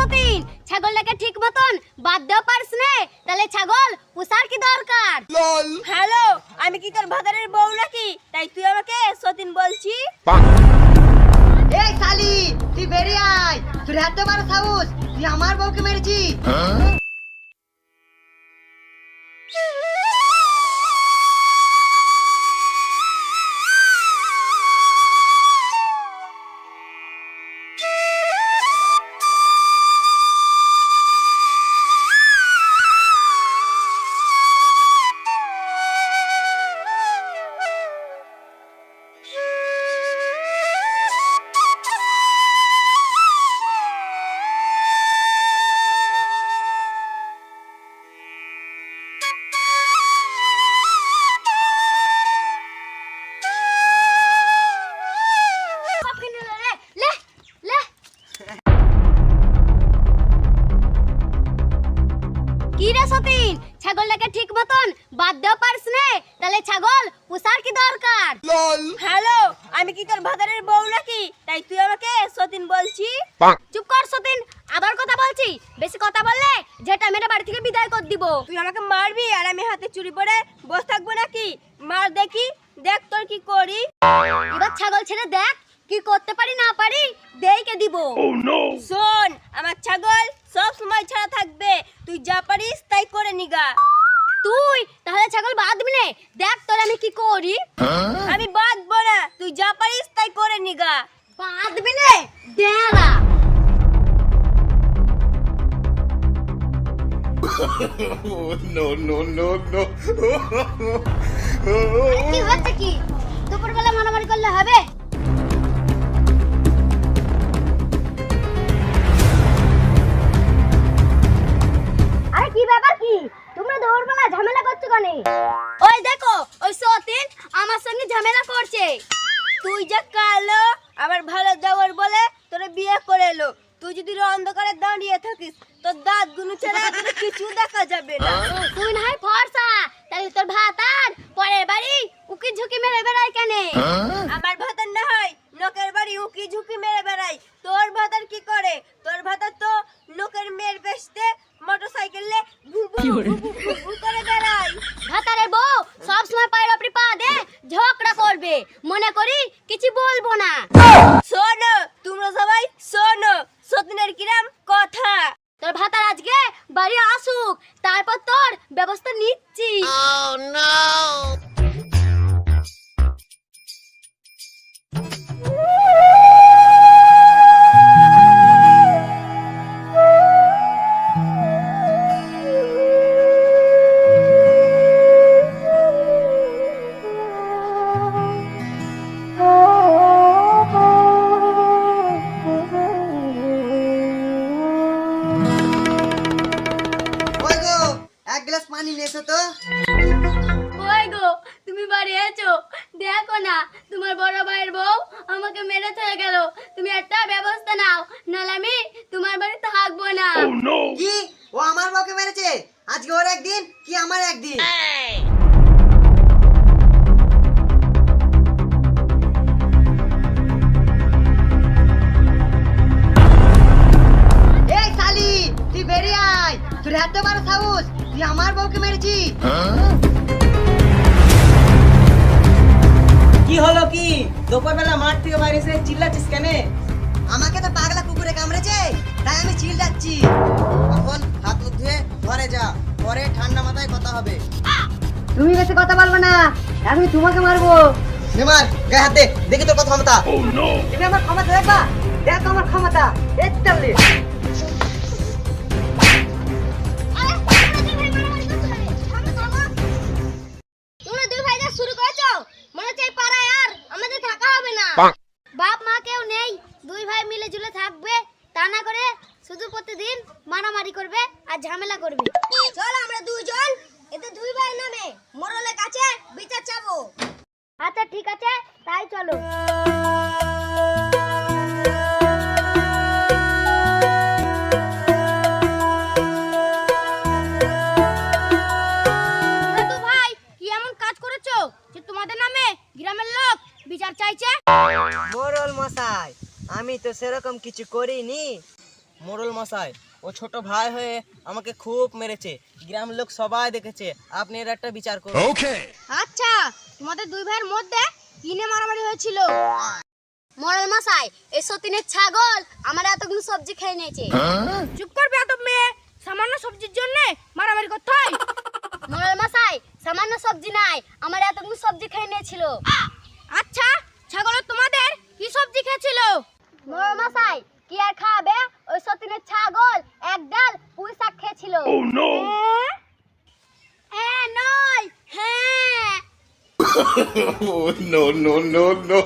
সতীন ছাগলটাকে ঠিক মতন বাদ দেওয়া পারিস নে তাহলে ছাগল পুষার কি দরকার? হ্যালো আমি কি তোর ভাতারের বউ নাকি? তাই তুই আমাকে সতীন বলছি। এই শালি তুই বেরিয়ে আয়। তোর এত বড় সাহস তুই আমার বউকে মেরেছি ছাগলটাকে ঠিক মতন বাদ দেওয়া পারিস নে তাহলে ছাগল পুষার কি দরকার? হ্যালো আমি কি তোর ভাতারের বউ নাকি? তাই তুই আমাকে সতীন বলছি। চুপ কর সতীন আবার কথা বলছি। বেশি কথা বললে যেটা মেরে বাড়ি থেকে বিদায় করে দিব। তুই আমাকে মারবি আর আমি হাতে চুরি পরে বসে থাকব নাকি? মার দেখি দেখ তোর কি করি। এবার ছাগল ছেড়ে দেখ কি করতে পারি না পারি দেইকে দিব। শোন আমার ছাগল সব সময় ছাড়া থাকবে তুই যা পারিস তাই করে নিগা। তুই তাহলে ছাগল বাঁধবি নে দেখ তোর আমি কি করি। আমি বাঁধবো না তুই যা পারিস তাই করে নিগা। বাঁধবি নে Oh, no, no, no, no. কি হচ্ছে কি? দুপুরবেলা মারামারি করলে হবে? তুই যে কালো আমার ভালো দেওয়ার বলে তোরে বিয়ে করে এলো। তুই যদি অন্ধকারে দাঁড়িয়ে থাকিস তোর দাঁতগুলো ছাড়া কিছু দেখা যাবে না। তুই না হয় ফর্সা তাহলে তোর ভাত আর পরের বাড়ি উকি ঝুঁকি মেরে বেড়ায় কেন? আমার ভাতার না হয় লোকের বাড়ি উকি ঝুঁকি মেরে বেড়াই তোর ভাতার কি করে? তোর ভাতার তো লোকের মেয়ের বেসতে মোটর সাইকেলে ভু গ্লাস পানি এসো তো? ওই গো তুমি বাড়ি এসো দেখো না তোমার বড় ভাইয়ের বউ আমাকে মেরে চলে গেল। তুমি একটা ব্যবস্থা নাও নাহলে আমি তোমার বাড়ি থাকব না। কি? ও আমার বউকে মেরেছে? আজকে ওর একদিন কি আমার একদিন? এই শালি তুই বেরিয়ে আয়। তোর এত বড় সাহস তুই আমার বউকে মেরেছি। কি হলো কি? দুপুরবেলা মাঠ থেকে বাইরে এসে চিল্লাচ্ছিস কেন? আমাকে তো পাগলা কুকুরে কামড়েছে তাই আমি চিল যাচ্ছি এখন হাত মুখ ধুয়ে ঘরে যা পরে ঠান্ডা মাথায় কথা হবে। তুমি বেশি কথা বলবে না আমি তোমাকে মারবো। নেমার গায়ে হাত দে দেখি তোর কথা ক্ষমতা। তুমি আমার ক্ষমতা দেখবা? দেখো আমার ক্ষমতা এই শুধু প্রতিদিন মারামারি করবে আর ঝামেলা করবে। চল আমরা দুজন এতে দুই ভাই নামে। মোরলের কাছে বিচার চাবো। আচ্ছা ঠিক আছে, তাই চলো। মোরল আমি তো সেরকম কিছু করিনি। মোড়ল মশাই ও ছোট ভাই হয়ে আমাকে খুব মেরেছে। গ্রাম লোক সবাই দেখেছে। আপনি এর একটা বিচার করুন। Okay. আচ্ছা তোমাদের দুই ভাইয়ের মধ্যে কিনে মারামারি হয়েছিল? মরল মশাই এই সতীনের ছাগল আমার এতগুলো সবজি খেয়ে নিয়েছে। চুপ করবে এত মেয়ে? সামান্য সবজির জন্য মারামারি করতে হয়? মরল মশাই সামান্য সবজি নাই আমার এতগুলো সবজি খেয়ে নিয়েছিল। আচ্ছা ছাগল তোমাদের কি সবজি খেয়েছিল? মরল মশাই কি আর খাবে ওই সতীনের ছাগল এক ডাল পুঁই শাক খেয়েছিল। ও নো হ্যাঁ নয় হ্যাঁ। Oh, no, no, no, no.